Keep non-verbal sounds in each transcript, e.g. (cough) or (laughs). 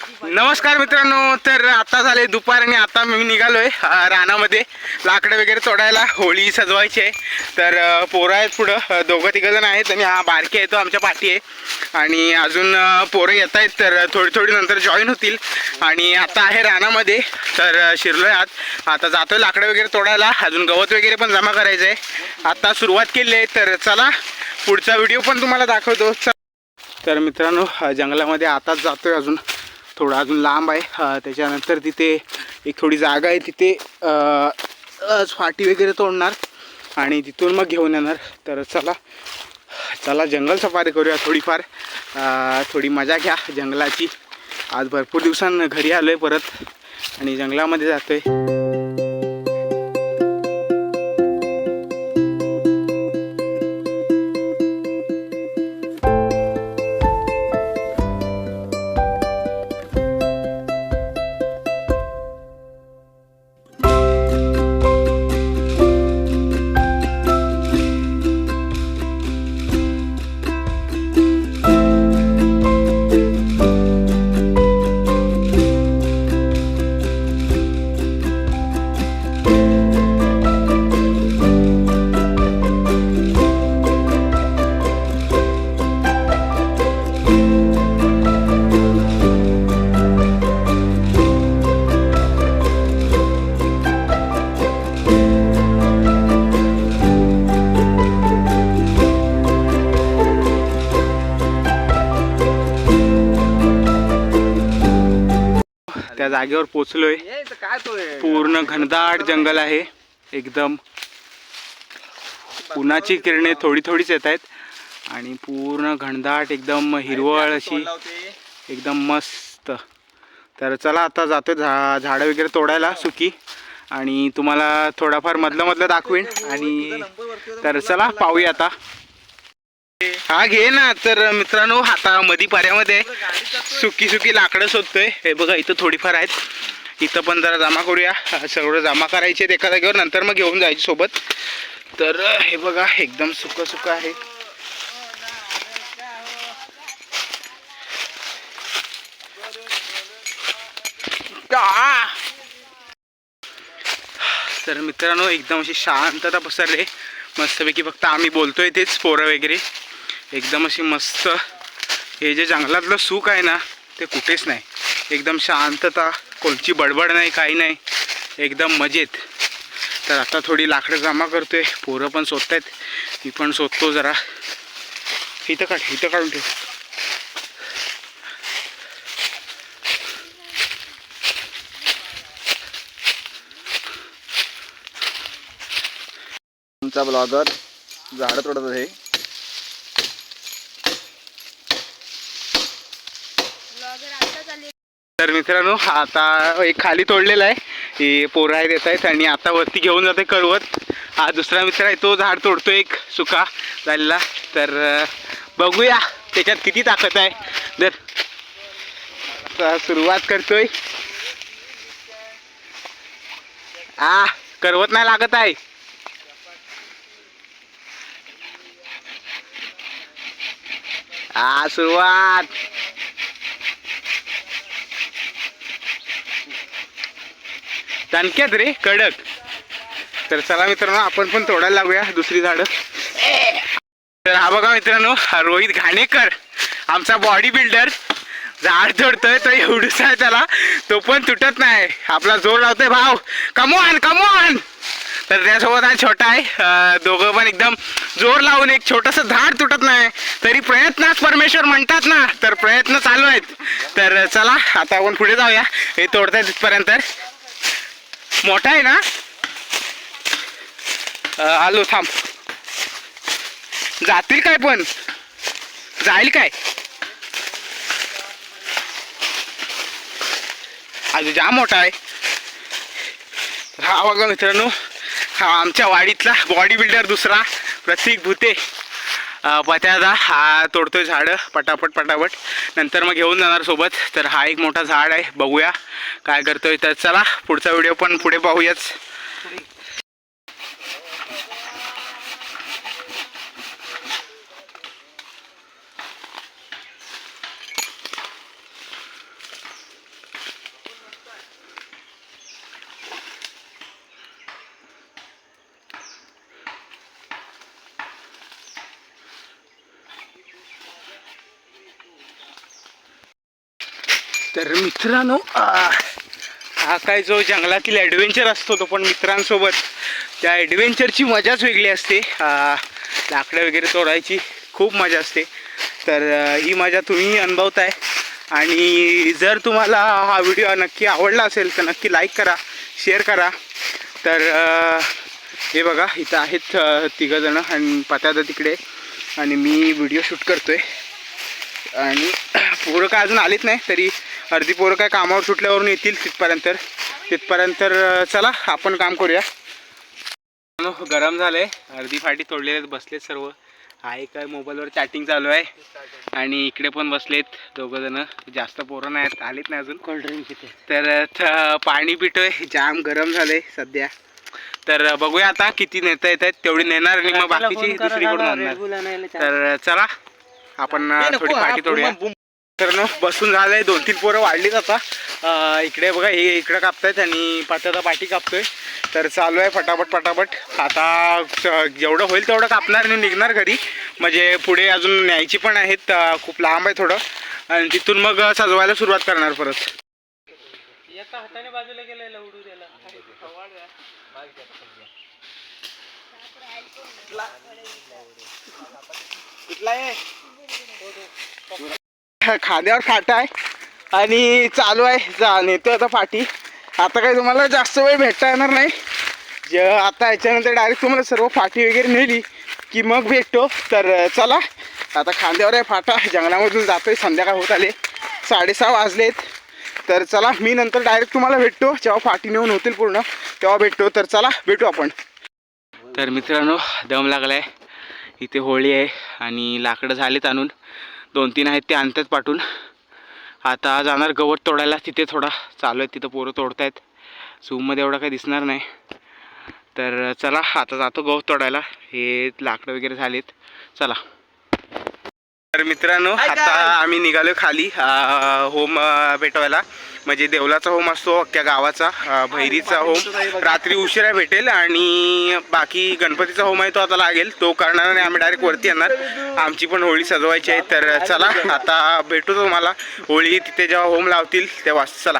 नमस्कार मित्रांनो तर आता झाले दुपार आणि आता मी निघालोय आहे रानामध्ये. लाकडं वगैरे तोडायला होळी सजवायची आहे. तर पोरं आहेत पुढं दोघं तिघं जण आहेत आणि हा बारके आहे तो आमच्या पाठी आहे. आणि अजून पोरं येत आहेत तर थोडी थोडी नंतर जॉईन होतील. आणि आता आहे रानामध्ये तर शिरलो शिरलोय आत आता जातोय लाकडं वगैरे तोडायला अजून गवत वगैरे पण जमा करायचं आहे आता सुरुवात केली आहे तर चला पुढचा व्हिडिओ पण तुम्हाला दाखवतो. तर मित्रांनो जंगलामध्ये आताच जातोय अजून. थोडा अजून लांब आहे. त्याच्यानंतर तिथे एक थोडी जागा आहे. तिथे फाटी वगैरे तोडणार आणि तिथून मग घेऊन येणार. तर चला चला जंगल सफारी करूया थोडीफार. थोडी मजा घ्या जंगलाची. आज भरपूर दिवसांना घरी आलो आहे परत आणि जंगलामध्ये जातो आहे जागेवर पोचलोय. पूर्ण घनदाट जंगल आहे. एकदम उन्हाची किरणे थोडी थोडीच येत आहेत. आणि पूर्ण घनदाट एकदम हिरवळ अशी. एकदम मस्त. तर चला आता जातोय झा झाडं वगैरे तोडायला सुकी. आणि तुम्हाला थोडाफार मधलं मधलं दाखवीन. आणि तर चला पाहूया आता. हा घे ना. तर मित्रांनो आता मधी पाऱ्यामध्ये सुकी सुकी लाकडं शोधतोय हे बघा इथं थोडीफार आहेत. इथं पण जरा जमा करूया. सगळं जमा करायचे आहेत एका जागेवर नंतर मग घेऊन जायचे सोबत. तर हे बघा एकदम सुकं सुकं आहे. तर मित्रांनो एकदम अशी शांतता पसरले. मस्तपैकी फक्त आम्ही बोलतोय तेच पोरं वगैरे. एकदम अशी मस्त. हे जे जंगलातलं सुख आहे ना ते कुठेच नाही. एकदम शांतता कोणची बडबड नाही काही नाही. एकदम मजेत. तर आता थोडी लाकडं जमा करतोय. पोरं पण शोधतायत मी पण शोधतो जरा. इथं काढ इथं काढून ठेव. तुमचा ब्लॉगर झाडं तोडत आहे. तर मित्रांनो आता एक खाली तोडलेला आहे. ही पोरं आहेत येत आहेत आणि आता वरती घेऊन जाते करवत. हा दुसरा मित्र आहे तो झाड तोडतो एक सुका झालेला. तर बघूया त्याच्यात किती ताकद आहे. जर सुरुवात करतोय. आ करवत नाही लागत आहे. आ सुरुवात. दणक्यात रे कडक. तर चला मित्रांनो आपण पण तोडायला लागूया दुसरी झाडं. तर हा बघा मित्रांनो रोहित घाणेकर आमचा बॉडी बिल्डर झाड तोडतोय तो एवढूच आहे त्याला. तो पण तुटत नाही. आपला जोर लावतोय भाव कमोन कमोन तर त्यासोबत हा छोटा आहे. दोघं पण एकदम जोर लावून एक छोटस झाड तुटत नाही. तरी प्रयत्नात परमेश्वर म्हणतात ना तर प्रयत्न चालू आहेत. तर चला आता आपण पुढे जाऊया. हे तोडताय तिथपर्यंत. मोठा आहे ना? आलो थांब. जातील काय पण? जाईल काय? अजून जाम मोठा आहे. हा बघा मित्रांनो. हा आमच्या वाडीतला बॉडी बिल्डर दुसरा प्रतीक भुते. पत्यादा हा तोडतोय झाडं. पटापट पटापट. नंतर मग घेऊन जाणार सोबत. तर हा एक मोठा झाड आहे. बघूया. काय करतोय तर चला पुढचा व्हिडिओ पण पुढे पाहूयाच. तर मित्रांनो हा काय जो जंगलातील ॲडव्हेंचर असतो तो पण मित्रांसोबत. त्या ॲडव्हेंचरची मजाच वेगळी असते. लाकडं वगैरे तोडायची खूप मजा असते. तर ही मजा तुम्ही अनुभवताय. आणि जर तुम्हाला हा व्हिडिओ नक्की आवडला असेल तर नक्की लाईक करा शेअर करा. तर हे बघा इथं आहेत तिघंजणं आणि पत्यादा तिकडे. आणि मी व्हिडिओ शूट करतो आहे आणि (clears throat) पोरं काय अजून आलेच नाही तरी अर्धी पोरं काय कामावर सुटल्यावरून येतील तिथपर्यंत तिथपर्यंत चला आपण काम करूया. गरम झालंय. अर्धी फाटी तोडलेले बसलेत सर्व. आहे काय मोबाईलवर चॅटिंग चालू आहे. आणि इकडे पण बसलेत दोघं जण. जास्त पोरं नाही आहेत आलीत नाही अजून. कोल्ड्रिंक तर अ, थ- पाणी पितोय. जाम गरम झालंय सध्या. तर बघूया आता किती नेता येत आहेत तेवढी नेणार आणि मग बाकीची दुसरीकडून आणणार. तर चला आपण थोडी पाठी तोडूया. तर न बसून झालंय. दोन तीन पोरं वाढलीच आता. इकडे बघा हे इकडे कापतायत आणि पात्याचा पाठी कापतोय. तर चालू आहे फटाफट फटाफट. आता जेवढं होईल तेवढं कापणार आणि निघणार घरी. म्हणजे पुढे अजून न्यायची पण आहेत खूप लांब आहे थोडं. आणि तिथून मग सजवायला सुरुवात करणार परत. हाताने बाजूला गेलेला उडू द्याला (laughs) खाद्यावर फाटा आहे आणि चालू आहे जा नेतो आता फाटी. आता काही तुम्हाला जास्त वेळ भेटता येणार नाही. ज आता याच्यानंतर डायरेक्ट तुम्हाला सर्व फाटी वगैरे नेली की मग भेटतो. तर चला आता खांद्यावर आहे फाटा. जंगलामधून जातोय संध्याकाळ होत आले. साडेसहा वाजलेत. तर चला मी नंतर डायरेक्ट तुम्हाला भेटतो. जेव्हा फाटी नेऊन होतील पूर्ण तेव्हा भेटतो. तर चला भेटू आपण. तर मित्रांनो दम लागलाय. इथे होळी आहे आणि लाकडं झालेत आणून. दोन तीन आहेत ते आणतात पाठवून. आता जाणार गवत तोडायला तिथे थोडा चालू आहे तिथं पोरं तोडतायत. झूममध्ये एवढं काही दिसणार नाही. तर चला आता जातो गवत तोडायला. हे लाकडं वगैरे झालेत. चला. तर मित्रांनो आता आम्ही निघालो खाली होम पेटवायला म्हणजे देवलाचा होम असतो अख्ख्या गावाचा भैरीचा होम. रात्री उशिरा भेटेल आणि बाकी गणपतीचा होम आहे तो आता लागेल. तो करणार आणि आम्ही डायरेक्ट वरती येणार. आमची पण होळी सजवायची आहे तर चला आता भेटू तुम्हाला. होळी तिथे जेव्हा होम लावतील तेव्हा चला.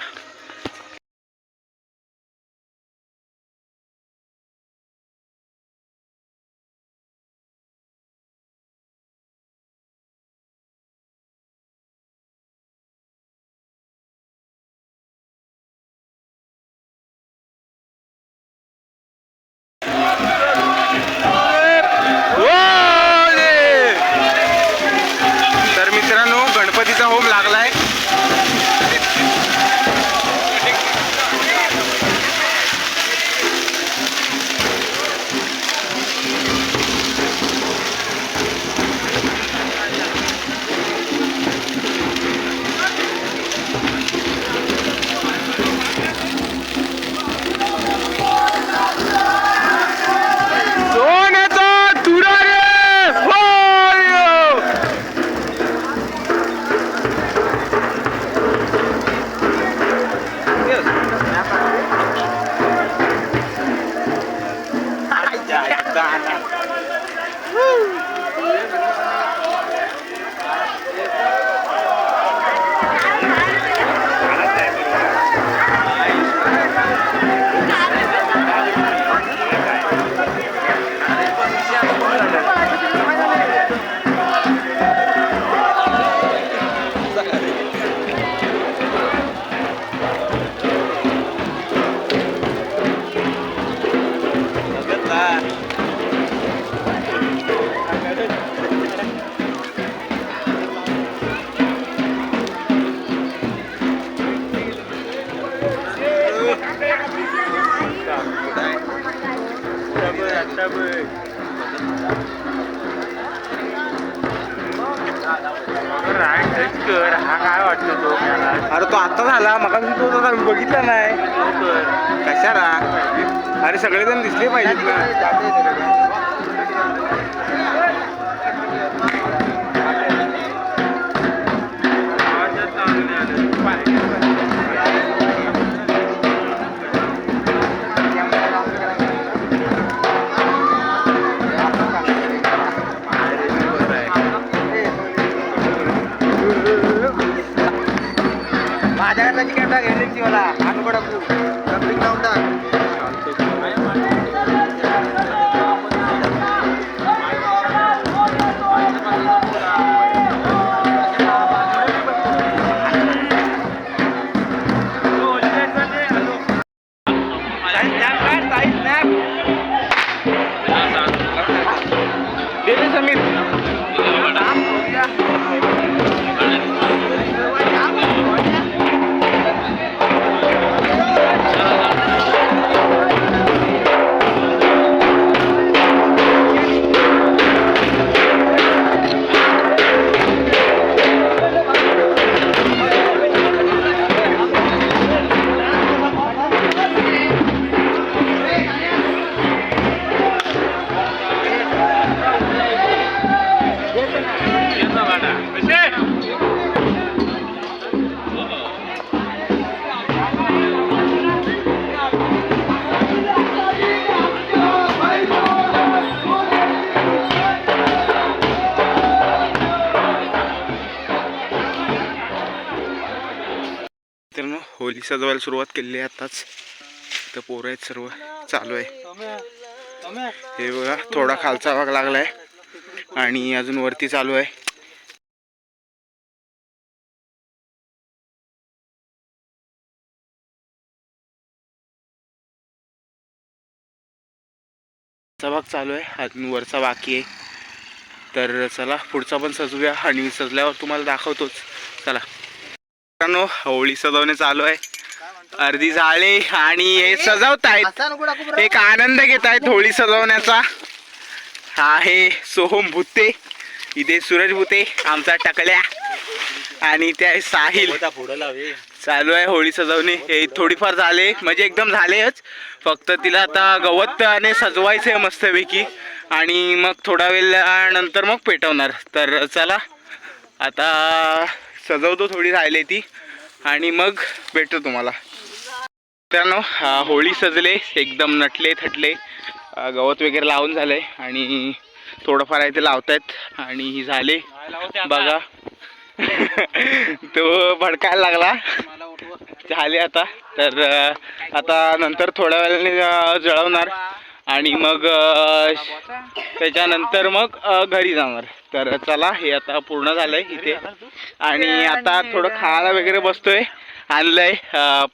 अरे तो आता झाला मग तो आता बघितला नाही. कशाला? अरे सगळेजण दिसले पाहिजेत ना. ఎంత చికెన్ బ్యాగ్ ఎండించి వాళ్ళ అక్కడ కూడా सजवायला सुरुवात केलेली आहे आताच. तर पोरं आहेत सर्व. चालू आहे. हे बघा थोडा खालचा भाग लागलाय. आणि अजून वरती चालू आहे. चा भाग चालू आहे. अजून वरचा बाकी आहे. तर चला पुढचा पण सजवूया आणि सजल्यावर तुम्हाला दाखवतोच. चला. मित्रांनो होळी सजवणे चालू आहे. अर्धी झाले आणि हे सजवत आहेत एक आनंद घेत आहेत होळी सजवण्याचा. हा आहे सोहम भुते इथे सूरज भुते आमचा टकल्या. आणि त्या आहे साहिल चालू आहे होळी सजवणे. हे थोडीफार झाले. म्हणजे एकदम झालेच. फक्त तिला आता गवताने सजवायचं आहे मस्तपैकी. आणि मग थोडा वेळ नंतर मग पेटवणार. तर चला आता सजवतो थोडी राहिली ती. आणि मग भेटतो तुम्हाला. मित्रांनो होळी सजले एकदम नटले थटले. गवत वगैरे लावून झालंय आणि थोडंफार आहे ते लावतायत आणि ही झाले. बघा. तो भडकायला लागला. झाले आता. तर आता नंतर थोड्या वेळाने जळवणार. आणि मग त्याच्यानंतर मग घरी जाणार. तर चला हे आता पूर्ण झालंय इथे. आणि आता थोडं खायला वगैरे बसतोय. आणलंय.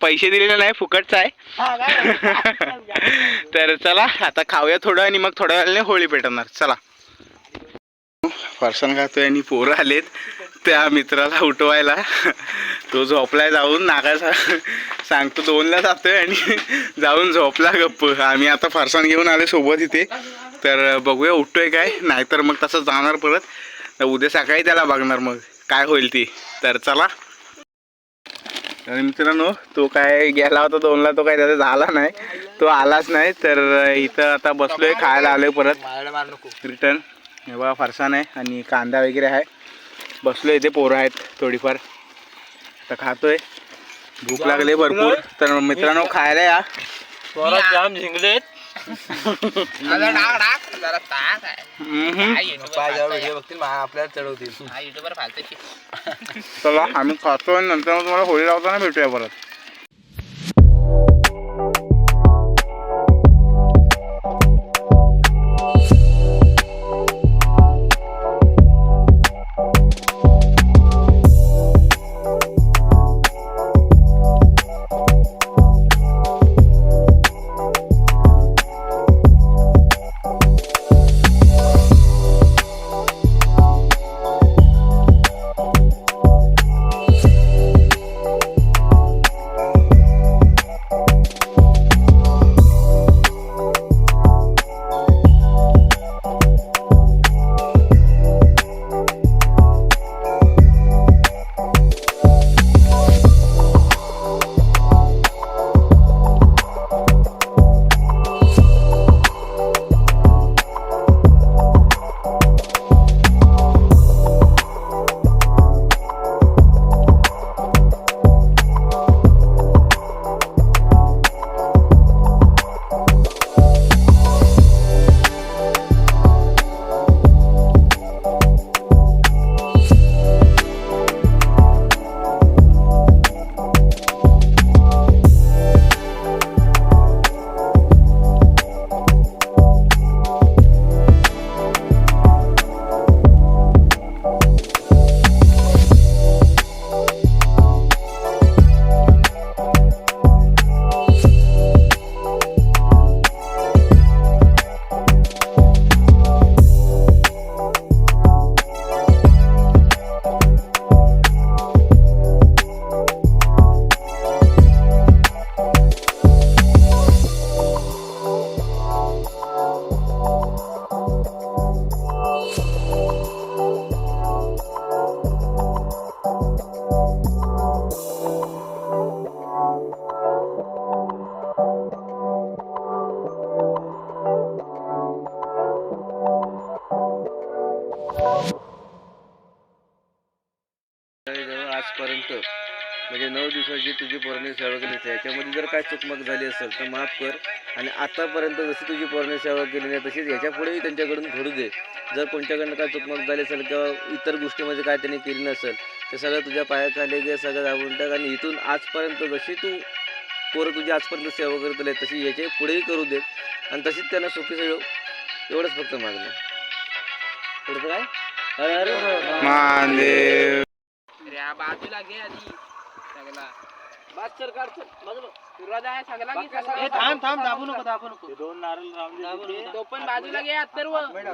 पैसे दिलेले नाही फुकटचं आहे. (laughs) तर चला आता खाऊया थोडं आणि मग थोड्या वेळाने होळी पेटवणार. चला. फरसाण खातोय आणि पोरं आलेत. त्या मित्राला उठवायला. तो झोपलाय जाऊन नागाचा सांगतो दोनला जातोय आणि जाऊन झोपला गप्प. आम्ही आता फरसाण घेऊन आले सोबत इथे. तर बघूया उठतोय काय नाहीतर मग तसं जाणार परत. तर उद्या सकाळी त्याला बघणार मग काय होईल ती. तर चला. आणि मित्रांनो तो काय गेला होता दोनला तो काय त्याचा झाला नाही. तो आलाच नाही तर इथं आता बसलोय खायला आलोय परत. रिटर्न हे बघा फरसाण आहे आणि कांदा वगैरे आहे. बसलो इथे पोरं आहेत थोडीफार. आता खातोय. भूक लागली भरपूर. तर मित्रांनो खायला या. जाम झिंगलेत. आपल्याला चढवतील. चला आम्ही खातो आणि नंतर मग तुम्हाला होळी लावताना भेटूया परत. म्हणजे नऊ दिवसाची तुझी पौर्णिमा सेवा केली आहे याच्यामध्ये जर काय चुकमक झाली असेल तर माफ कर. आणि आतापर्यंत जशी तुझी पौर्णिमा सेवा केली नाही तशीच याच्या पुढेही त्यांच्याकडून घडू दे. जर कोणत्याकडनं काय चुकमक झाली असेल किंवा इतर गोष्टीमध्ये काय त्यांनी केली नसेल ते सगळं तुझ्या पायाखाली घे सगळं दाबून टाक. आणि इथून आजपर्यंत जशी तू पोरं तुझी आजपर्यंत सेवा करत आले तशी याच्या पुढेही करू देत आणि तशीच त्यांना सुखी सेव एवढंच फक्त मागणं. पुढचं काय? महादेव. बाजूला घे आधी. सगळा बस सर काढ सर बाजूला सुरुवात आहे सगळा घे बाकी सगळा. असं- थांब थांब दाबू नको दाबू नको. दोन नारळ राहून तो पण बाजूला घे अत्तर्वमध्ये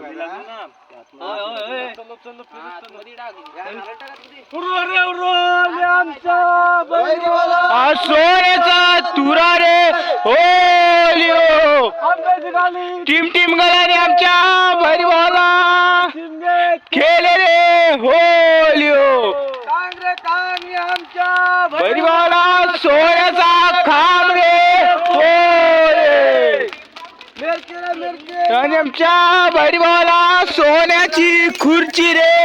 सोन्याचा तुरा रे. हो टीम टीम गलाने आमच्या भरवाला खेळे रे. होलिओ भरवाला सोन्याचा खांब रे. आणि आमच्या भरवाला सोन्याची खुर्ची रे.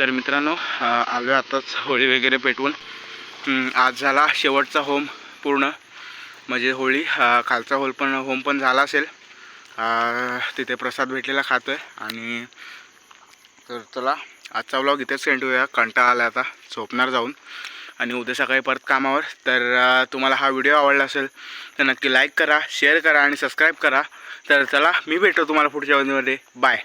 तर मित्रांनो आलो आताच होळी वगैरे पेटवून. आज झाला शेवटचा होम पूर्ण. म्हणजे होळी खालचा होल पण होम पण झाला असेल. तिथे प्रसाद भेटलेला खातो आहे आणि तर चला आजचा व्लॉग इथेच सेंड होऊया. कंटाळा आला आता झोपणार जाऊन. आणि उद्या सकाळी परत कामावर. तर तुम्हाला हा व्हिडिओ आवडला असेल तर नक्की लाईक करा शेअर करा आणि सबस्क्राईब करा. तर चला मी भेटतो तुम्हाला पुढच्या व्हिडिओमध्ये बाय